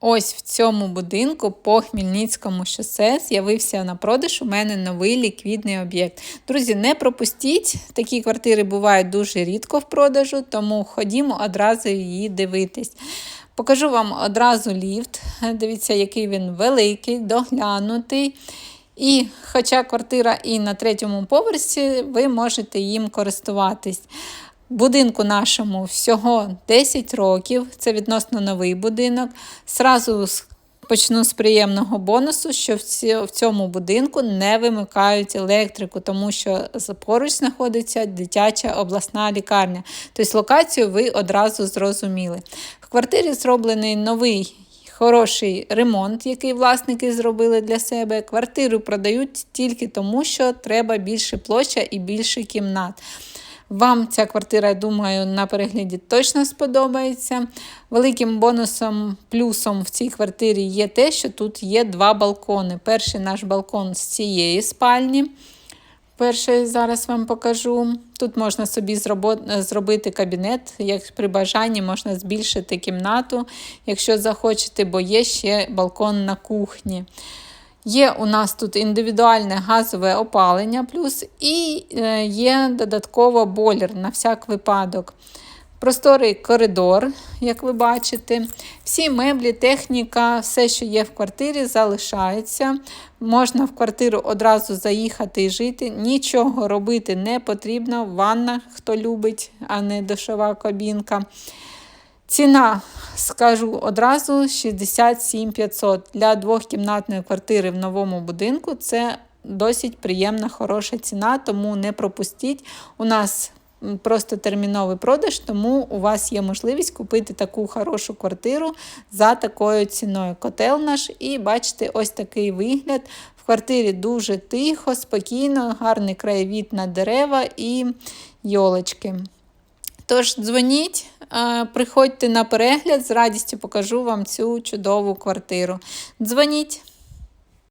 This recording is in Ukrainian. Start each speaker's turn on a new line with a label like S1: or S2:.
S1: Ось в цьому будинку по Хмельницькому шосе з'явився на продаж у мене новий ліквідний об'єкт. Друзі, не пропустіть, такі квартири бувають дуже рідко в продажу, тому ходімо одразу її дивитись. Покажу вам одразу ліфт. Дивіться, який він великий, доглянутий. І, хоча квартира і на третьому поверсі, ви можете їм користуватись. Будинку нашому всього 10 років, це відносно новий будинок. Сразу почну з приємного бонусу, що в цьому будинку не вимикають електрику, тому що поруч знаходиться дитяча обласна лікарня. Тобто локацію ви одразу зрозуміли. В квартирі зроблений новий. Хороший ремонт, який власники зробили для себе. Квартиру продають тільки тому, що треба більше площа і більше кімнат. Вам ця квартира, я думаю, на перегляді точно сподобається. Великим бонусом, плюсом в цій квартирі є те, що тут є два балкони. Перший наш балкон з цієї спальні. Перший зараз вам покажу. Тут можна собі зробити кабінет, як при бажанні можна збільшити кімнату, якщо захочете, бо є ще балкон на кухні. Є у нас тут індивідуальне газове опалення, плюс і е, є додатково бойлер на всяк випадок. Просторий коридор, як ви бачите. Всі меблі, техніка, все, що є в квартирі, залишається. Можна в квартиру одразу заїхати і жити. Нічого робити не потрібно. Ванна, хто любить, а не душова кабінка. Ціна, скажу одразу, 67 500. Для двохкімнатної квартири в новому будинку це досить приємна, хороша ціна, тому не пропустіть. У нас просто терміновий продаж, тому у вас є можливість купити таку хорошу квартиру за такою ціною. Котел наш, і бачите, ось такий вигляд. В квартирі дуже тихо, спокійно, гарний краєвід на дерева і йолочки. Тож, дзвоніть, приходьте на перегляд, з радістю покажу вам цю чудову квартиру. Дзвоніть.